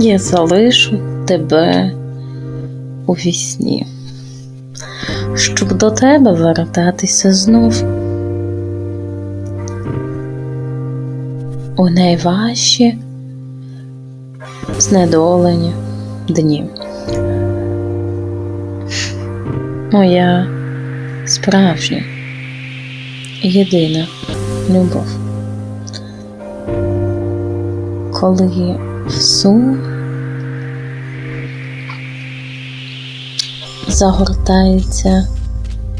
Я залишу тебе у вісні, щоб до тебе вертатися знов. У найважчі знедолені дні. Моя справжня, єдина любов. Коли в сум загортається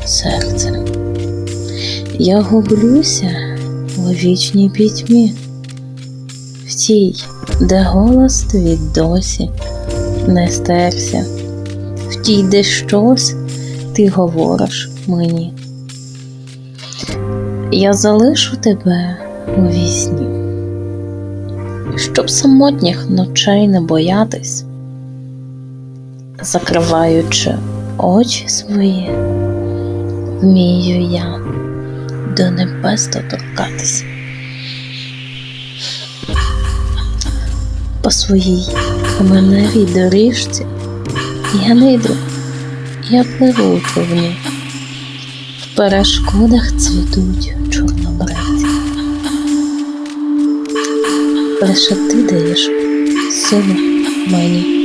серце, я гублюся у вічній пітьмі, в тій, де голос твій досі не стерся, в тій, де щось ти говориш мені. Я залишу тебе у вісні, щоб самотніх ночей не боятись, закриваючи очі свої, вмію я до небес доторкатись. По своїй каменевій доріжці я не йду, я пливу у човні. В перешкодах цвітуть чорнобривці. Лише ти даєш силу мені.